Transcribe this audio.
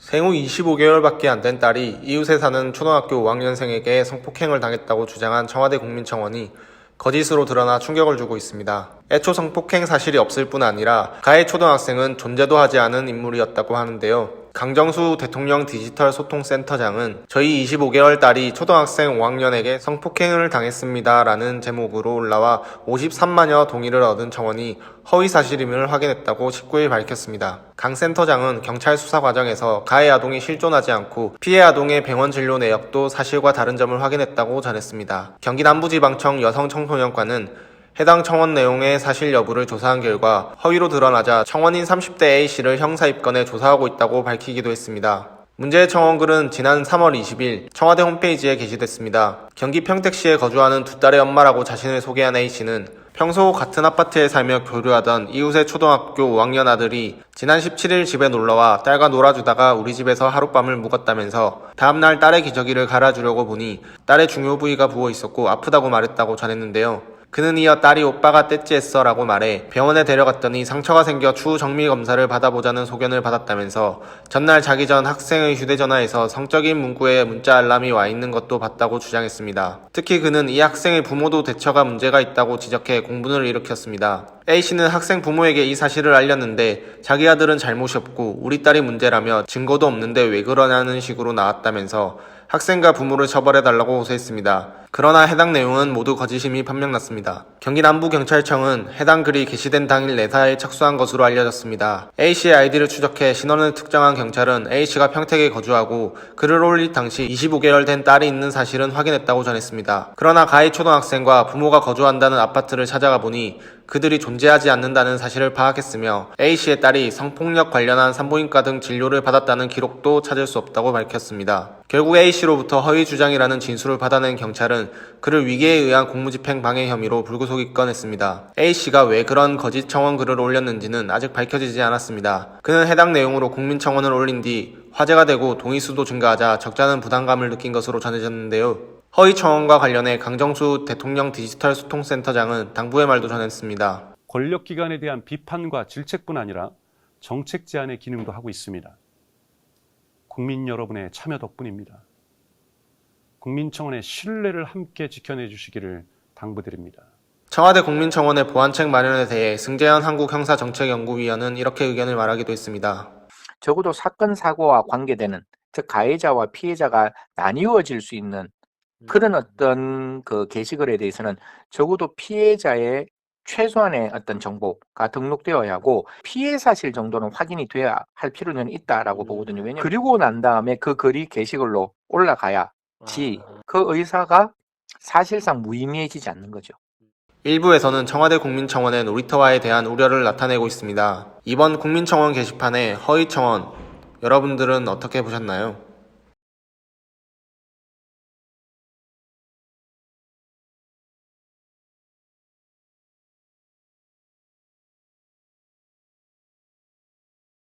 생후 25개월밖에 안 된 딸이 이웃에 사는 초등학교 5학년생에게 성폭행을 당했다고 주장한 청와대 국민청원이 거짓으로 드러나 충격을 주고 있습니다. 애초 성폭행 사실이 없을 뿐 아니라 가해 초등학생은 존재도 하지 않은 인물이었다고 하는데요. 강정수 대통령 디지털 소통센터장은 저희 25개월 딸이 초등학생 5학년에게 성폭행을 당했습니다 라는 제목으로 올라와 53만여 동의를 얻은 청원이 허위 사실임을 확인했다고 19일 밝혔습니다. 강 센터장은 경찰 수사 과정에서 가해 아동이 실존하지 않고 피해 아동의 병원 진료 내역도 사실과 다른 점을 확인했다고 전했습니다. 경기 남부지방청 여성청소년과는 해당 청원 내용의 사실 여부를 조사한 결과 허위로 드러나자 청원인 30대 A씨를 형사 입건해 조사하고 있다고 밝히기도 했습니다. 문제의 청원글은 지난 3월 20일 청와대 홈페이지에 게시됐습니다. 경기 평택시에 거주하는 두 딸의 엄마라고 자신을 소개한 A씨는 평소 같은 아파트에 살며 교류하던 이웃의 초등학교 5학년 아들이 지난 17일 집에 놀러와 딸과 놀아주다가 우리 집에서 하룻밤을 묵었다면서 다음날 딸의 기저귀를 갈아주려고 보니 딸의 중요 부위가 부어 있었고 아프다고 말했다고 전했는데요. 그는 이어 딸이 오빠가 떼찌했어 라고 말해 병원에 데려갔더니 상처가 생겨 추후 정밀 검사를 받아보자는 소견을 받았다면서 전날 자기 전 학생의 휴대전화에서 성적인 문구에 문자 알람이 와 있는 것도 봤다고 주장했습니다. 특히 그는 이 학생의 부모도 대처가 문제가 있다고 지적해 공분을 일으켰습니다. A씨는 학생 부모에게 이 사실을 알렸는데 자기 아들은 잘못이 없고 우리 딸이 문제라며 증거도 없는데 왜 그러냐는 식으로 나왔다면서 학생과 부모를 처벌해 달라고 호소했습니다. 그러나 해당 내용은 모두 거짓임이 판명났습니다. 경기 남부경찰청은 해당 글이 게시된 당일 내사에 착수한 것으로 알려졌습니다. A씨의 아이디를 추적해 신원을 특정한 경찰은 A씨가 평택에 거주하고 글을 올릴 당시 25개월 된 딸이 있는 사실은 확인했다고 전했습니다. 그러나 가해 초등학생과 부모가 거주한다는 아파트를 찾아가 보니 그들이 존재하지 않는다는 사실을 파악했으며 A씨의 딸이 성폭력 관련한 산부인과 등 진료를 받았다는 기록도 찾을 수 없다고 밝혔습니다. 결국 A씨로부터 허위 주장이라는 진술을 받아낸 경찰은 그를 위계에 의한 공무집행 방해 혐의로 불구속 입건했습니다. A씨가 왜 그런 거짓 청원 글을 올렸는지는 아직 밝혀지지 않았습니다. 그는 해당 내용으로 국민청원을 올린 뒤 화제가 되고 동의수도 증가하자 적잖은 부담감을 느낀 것으로 전해졌는데요. 허위 청원과 관련해 강정수 대통령 디지털 소통센터장은 당부의 말도 전했습니다. 권력기관에 대한 비판과 질책뿐 아니라 정책 제안의 기능도 하고 있습니다. 국민 여러분의 참여 덕분입니다. 국민청원의 신뢰를 함께 지켜내 주시기를 당부드립니다. 청와대 국민청원의 보완책 마련에 대해 승재현 한국형사정책연구위원은 이렇게 의견을 말하기도 했습니다. 적어도 사건 사고와 관계되는 즉 가해자와 피해자가 나뉘어질 수 있는 그런 어떤 그 게시글에 대해서는 적어도 피해자의 최소한의 어떤 정보가 등록되어야 하고 피해 사실 정도는 확인이 돼야 할 필요는 있다라고 보거든요. 왜냐면 그리고 난 다음에 그 글이 게시글로 올라가야지 그 의사가 사실상 무의미해지지 않는 거죠. 일부에서는 청와대 국민청원의 놀이터화에 대한 우려를 나타내고 있습니다. 이번 국민청원 게시판의 허위 청원, 여러분들은 어떻게 보셨나요?